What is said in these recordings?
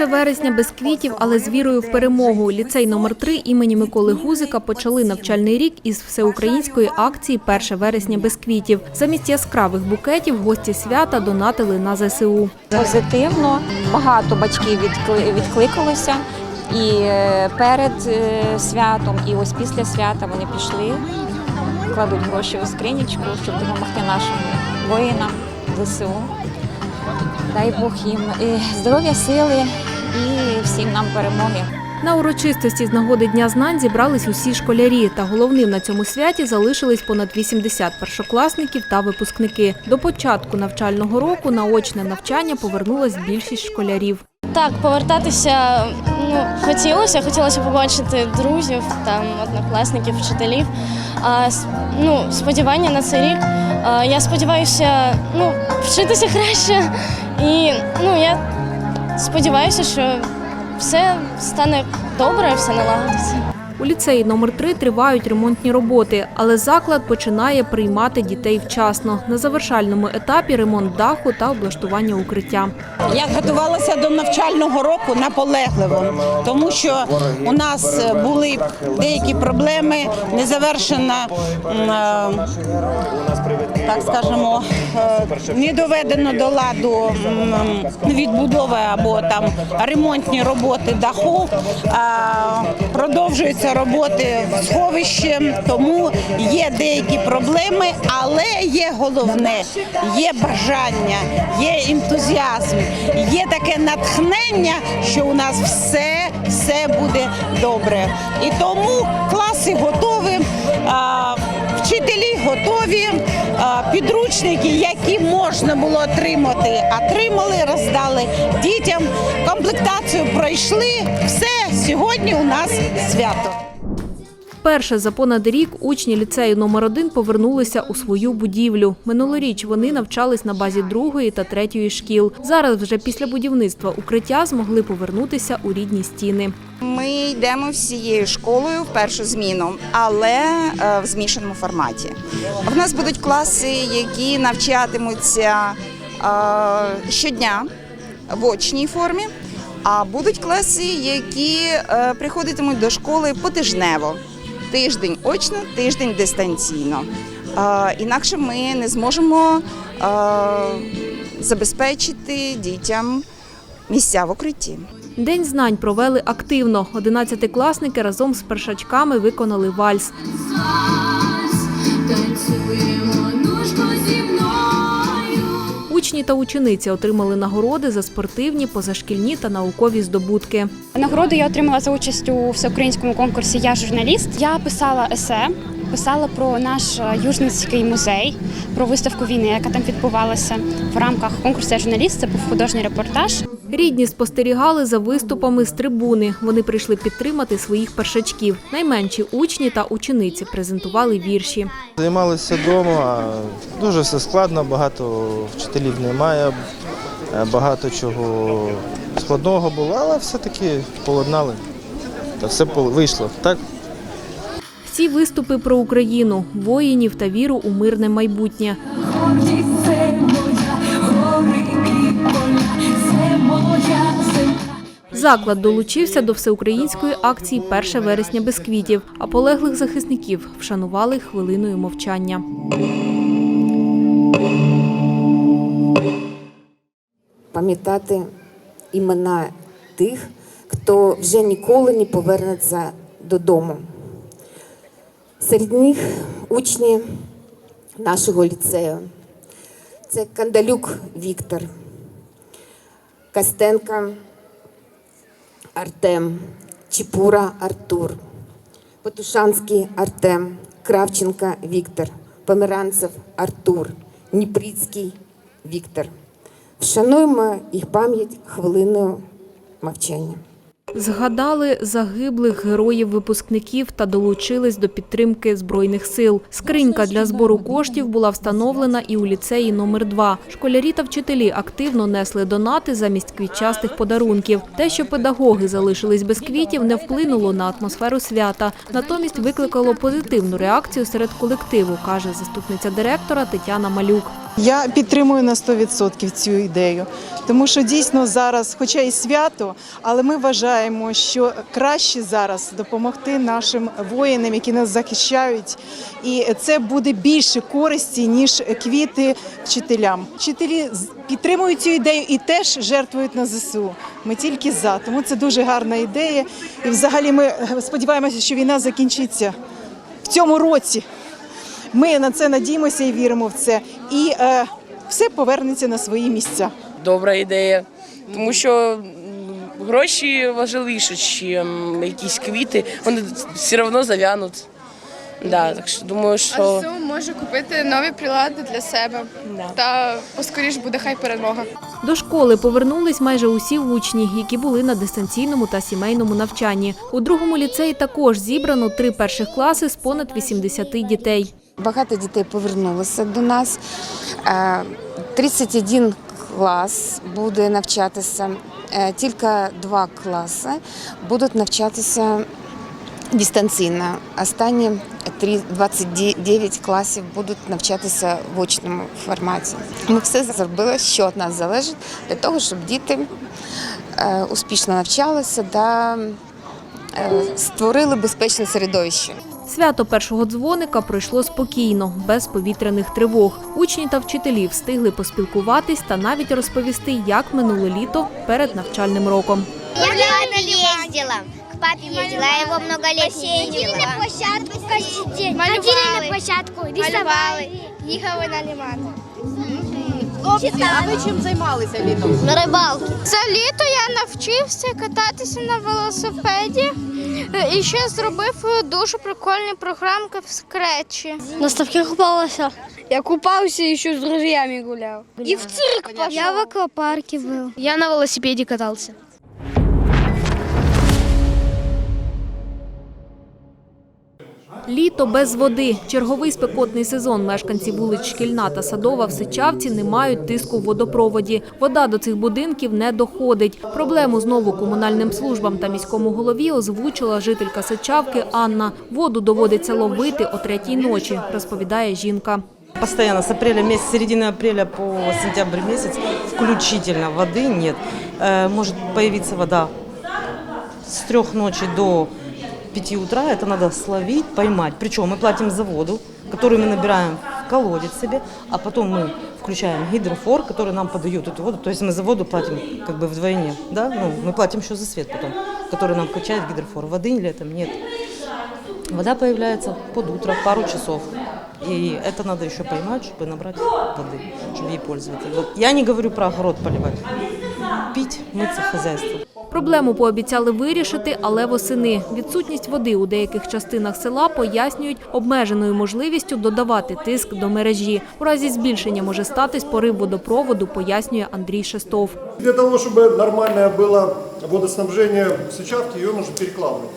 1 вересня без квітів, але з вірою в перемогу. Ліцей номер 3 імені Миколи Гузика почали навчальний рік із всеукраїнської акції 1 вересня без квітів. Замість яскравих букетів гості свята донатили на ЗСУ. позитивно. Багато батьків відкли- відкликалося і е, перед е, святом, і ось після свята вони пішли, кладуть гроші у скринічку, щоб допомогти нашим воїнам ЗСУ. Дай Бог їм і здоров'я, сили і всім нам перемоги. На урочистості з нагоди Дня знань зібрались усі школярі. Та головним на цьому святі залишились понад 80 першокласників та випускники. До початку навчального року на очне навчання повернулась більшість школярів. Так, повертатися ну, хотілося, хотілося побачити друзів, там, однокласників, вчителів. А, ну, сподівання на цей рік. Я сподіваюся ну, вчитися краще. І ну, я сподіваюся, що все стане добре, все налагодиться. У ліцеї номер 3 тривають ремонтні роботи, але заклад починає приймати дітей вчасно. На завершальному етапі ремонт даху та облаштування укриття. Я готувалася до навчального року наполегливо, тому що у нас були деякі проблеми, не завершена, м, е, так скажемо, е, не доведено до ладу відбудови або там ремонтні роботи даху. Продовжуються роботи в сховищі, тому є деякі проблеми, але є головне, є бажання, є ентузіазм, є таке натхнення, що у нас все, все буде добре. І тому класи готові. Вчителі готові, підручники, які можна було отримати, отримали, роздали дітям. Комплектацію пройшли. Все сьогодні у нас свято. Вперше за понад рік учні ліцею номер 1 повернулися у свою будівлю. Минулоріч вони навчались на базі другої та третьої шкіл. Зараз вже після будівництва укриття змогли повернутися у рідні стіни. Ми йдемо всією школою в першу зміну, але е, в змішаному форматі. В нас будуть класи, які навчатимуться е, щодня в очній формі, а будуть класи, які е, приходитимуть до школи потижнево. Тиждень очно, тиждень дистанційно. Інакше ми не зможемо забезпечити дітям місця в укритті. День знань провели активно. Одинадцятикласники разом з першачками виконали вальс. Танцюємо ножку зі мною. Учні та учениці отримали нагороди за спортивні, позашкільні та наукові здобутки. Нагороду я отримала за участь у всеукраїнському конкурсі Я журналіст. Я писала есе, писала про наш е, Южницький музей, про виставку війни, яка там відбувалася в рамках конкурсу «Я журналіст. Це був художній репортаж. Рідні спостерігали за виступами з трибуни. Вони прийшли підтримати своїх першачків. Найменші учні та учениці презентували вірші. Займалися вдома, дуже все складно, багато вчителів немає, багато чого складного було, але все-таки поладнали. Та все вийшло. Так Всі виступи про Україну, воїнів та віру у мирне майбутнє. Заклад долучився до всеукраїнської акції 1 вересня без квітів, а полеглих захисників вшанували хвилиною мовчання. пам'ятати імена тих, хто вже ніколи не повернеться додому. Серед них учні нашого ліцею. Це Кандалюк Віктор, Костенка Артем, Чепура Артур, Петушанський Артем, Кравченка Віктор, Померанцев Артур, Дніприцький Віктор. Вшануємо їх пам'ять хвилиною мовчання. Згадали загиблих героїв-випускників та долучились до підтримки збройних сил. Скринька для збору коштів була встановлена і у ліцеї номер 2 Школярі та вчителі активно несли донати замість квітчастих подарунків. Те, що педагоги залишились без квітів, не вплинуло на атмосферу свята. Натомість викликало позитивну реакцію серед колективу, каже заступниця директора Тетяна Малюк. Я підтримую на 100% цю ідею, тому що дійсно зараз, хоча і свято, але ми вважаємо, що краще зараз допомогти нашим воїнам, які нас захищають, і це буде більше користі ніж квіти вчителям. Вчителі підтримують цю ідею і теж жертвують на ЗСУ. Ми тільки за, тому це дуже гарна ідея. І взагалі ми е, сподіваємося, що війна закінчиться в цьому році. Ми на це надіємося і віримо в це. І е, все повернеться на свої місця. добра ідея, тому що гроші важливіше, ніж якісь квіти. Вони все одно зав'януть. Да, так що думаю, що може купити нові прилади для себе. Та поскоріш буде хай перемога. До школи повернулись майже усі учні, які були на дистанційному та сімейному навчанні. У другому ліцеї також зібрано три перших класи з понад 80 дітей. Багато дітей повернулося до нас. Е, 31 клас буде навчатися, е, тільки два класи будуть навчатися дистанційно. Останні три- 29 класів будуть навчатися в очному форматі. Ми все зробили, що від нас залежить, для того, щоб діти е, успішно навчалися та е, створили безпечне середовище. Свято першого дзвоника пройшло спокійно, без повітряних тривог. Учні та вчителі встигли поспілкуватись та навіть розповісти, як минуло літо перед навчальним роком. Я. К папе ездила, я его много лет не видела. на площадку. Ходили на площадку, рисовали. Їхали на лиман. А ви чим займалися літом? На рибалці. За літо я навчився кататися на велосипеді і ще зробив дуже прикольні програмки в скретчі. На ставки купалася. Я купався і ще з друзями гуляв. І в цирк пішов. Я в аквапарке був. Я на велосипеді катался. Літо без води. Черговий спекотний сезон. Мешканці вулиць Шкільна та Садова в Сичавці не мають тиску в водопроводі. Вода до цих будинків не доходить. Проблему знову комунальним службам та міському голові озвучила жителька Сичавки Анна. Воду доводиться ловити о третій ночі, розповідає жінка. Постоянно с апреля месяца, середины апреля по сентябрь месяц включительно воды нет. Э, Может появиться вода с трех ночи до 5 утра. Это надо словить, поймать. Причем мы платим за воду, которую мы набираем в колодец себе, а потом мы включаем гидрофор, который нам подает эту воду. То есть мы за воду платим как бы вдвойне. Да? Ну, мы платим еще за свет потом, который нам качает гидрофор. Воды летом нет. Вода появляется под утро, пару часов. И это надо еще поймать, чтобы набрать воды, чтобы ей пользоваться. Вот я не говорю про огород поливать. Пить, мыться, хозяйство. Проблему пообіцяли вирішити, але восени. Відсутність води у деяких частинах села пояснюють обмеженою можливістю додавати тиск до мережі. У разі збільшення може статись порив водопроводу, пояснює Андрій Шестов. Для того, чтобы нормальное было водоснабжение Сычавки, ее нужно перекладывать.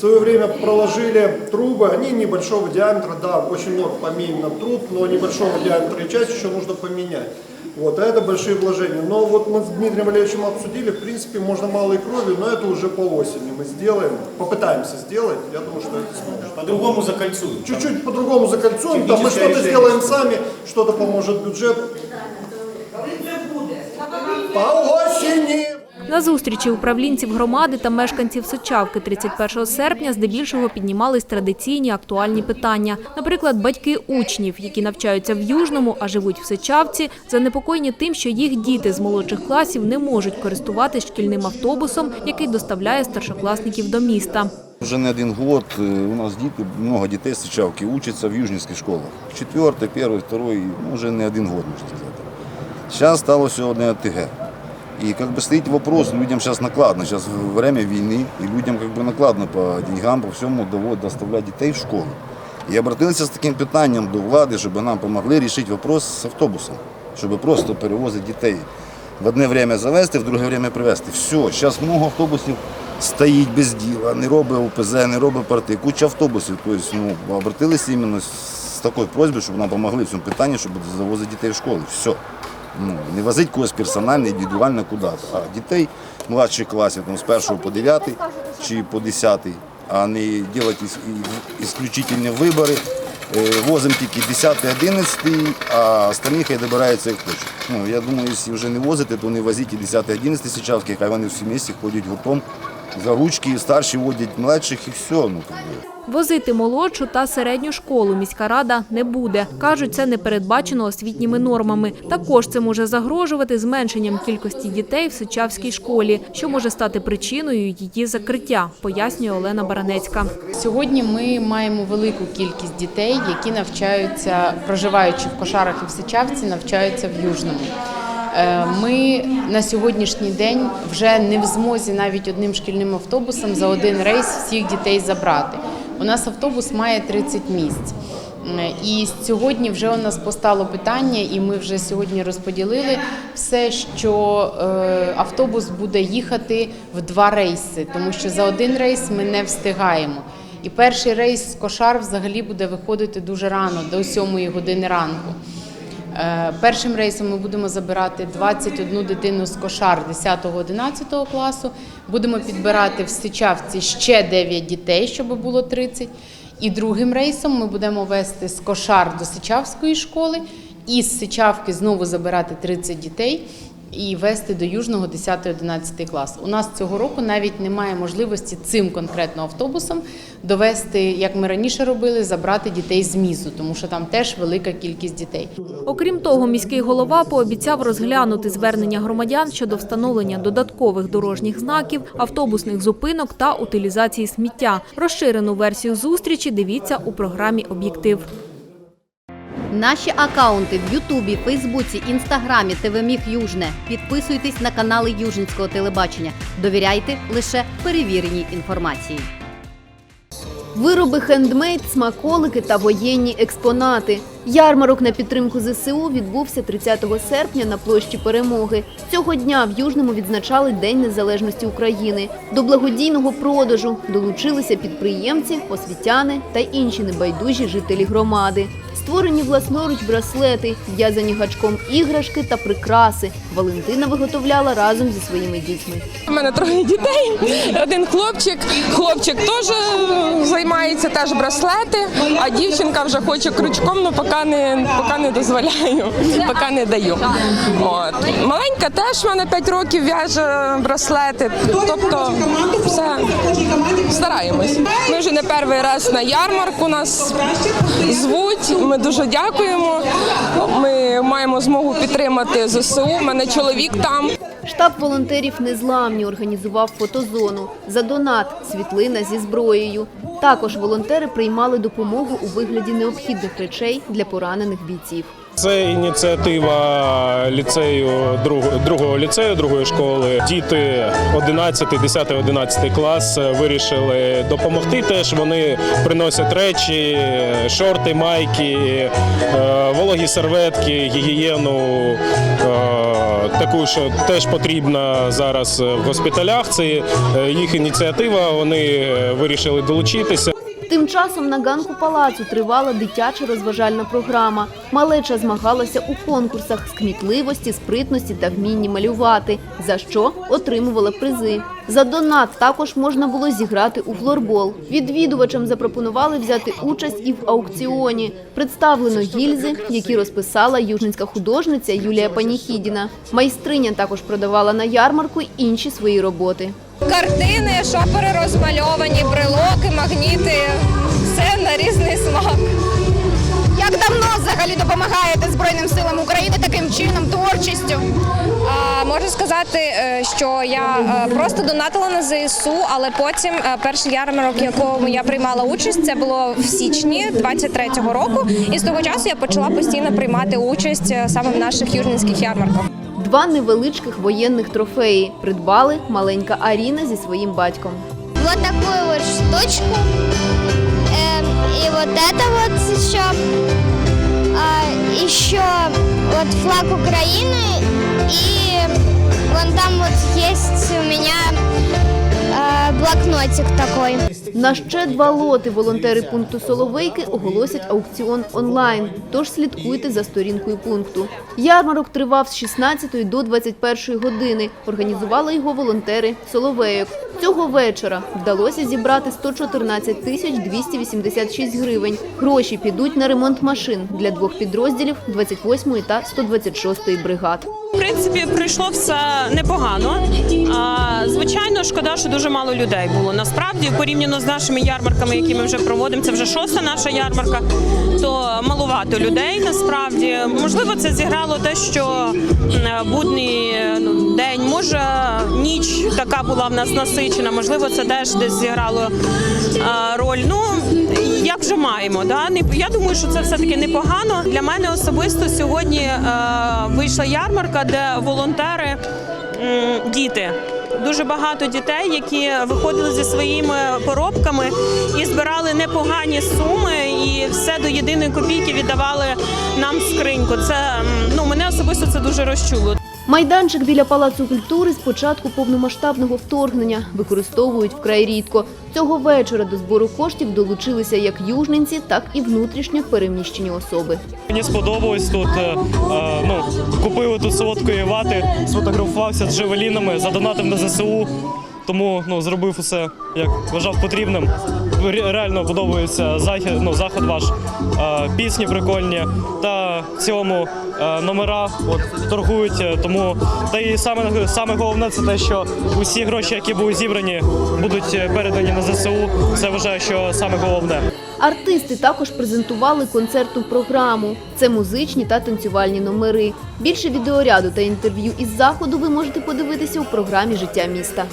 В свое время проложили трубы, они небольшого диаметра, да, очень много помимо труб, но небольшого диаметра, и часть еще нужно поменять. Вот, а это большие вложения. Но вот мы с Дмитрием Валерьевичем обсудили, в принципе, можно малой кровью, но это уже по осени мы сделаем, попытаемся сделать. Я думаю, что это сможет. По-другому закольцуют. Чуть-чуть по-другому закольцуем, там мы что-то сделаем сами, что-то поможет бюджет. По осени! На зустрічі управлінців громади та мешканців Сичавки 31 серпня здебільшого піднімались традиційні актуальні питання. Наприклад, батьки учнів, які навчаються в Южному, а живуть в Сичавці, занепокоєні тим, що їх діти з молодших класів не можуть користуватись шкільним автобусом, який доставляє старшокласників до міста. Вже не один год е, у нас діти, много дітей з Сичавки учаться в южнівських школах. Четвертий, перший, второй, ну, вже не один год, можна сказати. Зараз сталося одне ОТГ. І как бы стоїть вопрос, людям зараз накладно, зараз время війни, і людям как бы накладно по деньгам, по всьому доводить доставляти дітей в школу. І обратилися з таким питанням до влади, щоб нам допомогли вирішити вопрос з автобусом, щоб просто перевозити дітей. В одне время завести, в друге время привезти. Все, зараз много автобусів стоїть без діла, не робить ОПЗ, не робить парти, куча автобусів. Тобто, ну, обратилися іменно з такою просьбою, щоб нам допомогли в цьому питанні, щоб завозити дітей в школу. Все. Ну, не возить когось персонально, індивідуально куди-то, а дітей младших класів там, з 1 по 9 чи по 10, а не робити іс- ісключительні вибори Е, Возимо тільки 10 11 а остальні хай добираються як хочуть. Ну, я думаю, якщо вже не возити, то не возіть і 10 11 сичавки, хай вони всі місці ходять гуртом за ручки, старші водять младших і все. Ну. Возити молодшу та середню школу міська рада не буде. Кажуть, це не передбачено освітніми нормами. Також це може загрожувати зменшенням кількості дітей в Сичавській школі, що може стати причиною її закриття, пояснює Олена Баранецька. Сьогодні ми маємо велику кількість дітей, які навчаються, проживаючи в Кошарах і в Сичавці, навчаються в Южному. Е, Ми на сьогоднішній день вже не в змозі навіть одним шкільним автобусом за один рейс всіх дітей забрати. У нас автобус має 30 місць. І сьогодні вже у нас постало питання, і ми вже сьогодні розподілили все, що е, автобус буде їхати в два рейси, тому що за один рейс ми не встигаємо. І перший рейс з кошар взагалі буде виходити дуже рано, до 7 години ранку. Е, Першим рейсом ми будемо забирати 21 дитину з кошар 10-11 класу. Будемо підбирати в Сичавці ще 9 дітей, щоб було 30. І другим рейсом ми будемо вести з кошар до Сичавської школи і з Сичавки знову забирати 30 дітей і вести до Южного 10-11 клас. У нас цього року навіть немає можливості цим конкретно автобусом довести, як ми раніше робили, забрати дітей з мізу, тому що там теж велика кількість дітей. Окрім того, міський голова пообіцяв розглянути звернення громадян щодо встановлення додаткових дорожніх знаків, автобусних зупинок та утилізації сміття. Розширену версію зустрічі дивіться у програмі Об'єктив. Наші акаунти в Ютубі, Фейсбуці, Інстаграмі, ТВ Южне. Підписуйтесь на канали Южницького телебачення. Довіряйте лише перевіреній інформації. Вироби хендмейд, смаколики та воєнні експонати. Ярмарок на підтримку ЗСУ відбувся 30 серпня на площі Перемоги. Цього дня в Южному відзначали День Незалежності України. До благодійного продажу долучилися підприємці, освітяни та інші небайдужі жителі громади. Створені власноруч браслети, в'язані гачком іграшки та прикраси. Валентина виготовляла разом зі своїми дітьми. У мене троє дітей, один хлопчик. Хлопчик теж займається теж браслети, а дівчинка вже хоче крючком, але поки не, поки не дозволяю, поки не даю. От. Маленька теж в мене 5 років в'яже браслети. Тобто все стараємось. Ми вже не перший раз на ярмарку нас звуть. Ми дуже дякуємо. Ми маємо змогу підтримати ЗСУ. У мене чоловік там. Штаб волонтерів незламні організував фотозону за донат світлина зі зброєю. Також волонтери приймали допомогу у вигляді необхідних речей для поранених бійців. Це ініціатива ліцею другого, ліцею, другої школи. Діти 11, 10, 11 клас вирішили допомогти. Теж вони приносять речі, шорти, майки, е, вологі серветки, гігієну. е, Таку, що теж потрібна зараз в госпіталях. Це е, їх ініціатива. Вони вирішили долучитися. Тим часом на ганку палацу тривала дитяча розважальна програма. Малеча змагалася у конкурсах з кмітливості, спритності та вмінні малювати, за що отримувала призи. За донат також можна було зіграти у флорбол. Відвідувачам запропонували взяти участь і в аукціоні. Представлено гільзи, які розписала южницька художниця Юлія Паніхідіна. Майстриня також продавала на ярмарку інші свої роботи. Картини, шопери розмальовані, брелоки, магніти. Все на різний смак. Як давно взагалі допомагаєте Збройним силам України таким чином, творчістю? А, можу сказати, е, що я е, просто донатила на ЗСУ, але потім е, перший ярмарок, в якому я приймала участь, це було в січні 23-го року. І з того часу я почала постійно приймати участь саме в наших южненських ярмарках Два невеличких воєнних трофеї придбали маленька Аріна зі своїм батьком. Вот такую вот штучку. Эм, и вот это вот еще. А, еще вот флаг Украины. И вон там вот есть у меня э, блокнотик такой. На ще два лоти волонтери пункту Соловейки оголосять аукціон онлайн. Тож слідкуйте за сторінкою пункту. Ярмарок тривав з 16 до 21 години. Організували його волонтери Соловейок. Цього вечора вдалося зібрати 114 тисяч 286 гривень. Гроші підуть на ремонт машин для двох підрозділів 28-ї та 126-ї бригад. В принципі, прийшло все непогано. А, звичайно, шкода, що дуже мало людей було. Насправді, порівняно з нашими ярмарками, які ми вже проводимо, це вже шоста наша ярмарка, то малувато людей насправді. Можливо, це зіграло те, що будний ну, день, може, ніч така була в нас насичена. Можливо, це теж десь зіграло роль. Ну як вже маємо. Да? Я думаю, що це все-таки непогано. Для мене особисто сьогодні е, вийшла ярмарка, де волонтери діти. Дуже багато дітей, які виходили зі своїми поробками і збирали непогані суми, і все до єдиної копійки віддавали нам в скриньку. Це ну мене особисто це дуже розчуло. Майданчик біля Палацу культури з початку повномасштабного вторгнення використовують вкрай рідко. Цього вечора до збору коштів долучилися як южненці, так і внутрішньо переміщені особи. Мені сподобалось тут. е, е, ну, купили тут солодкої вати, сфотографувався з джевелінами, задонатив на ЗСУ. Тому ну, зробив усе, як вважав потрібним. Ре- Реально подобається захід, ну, захід ваш. Е, пісні прикольні. Та в цілому е, номера от, торгують. е, Тому та і саме, саме головне це те, що усі гроші, які були зібрані, будуть передані на ЗСУ. Це вважаю, що саме головне. Артисти також презентували концертну програму. Це музичні та танцювальні номери. Більше відеоряду та інтерв'ю із заходу ви можете подивитися у програмі Життя міста.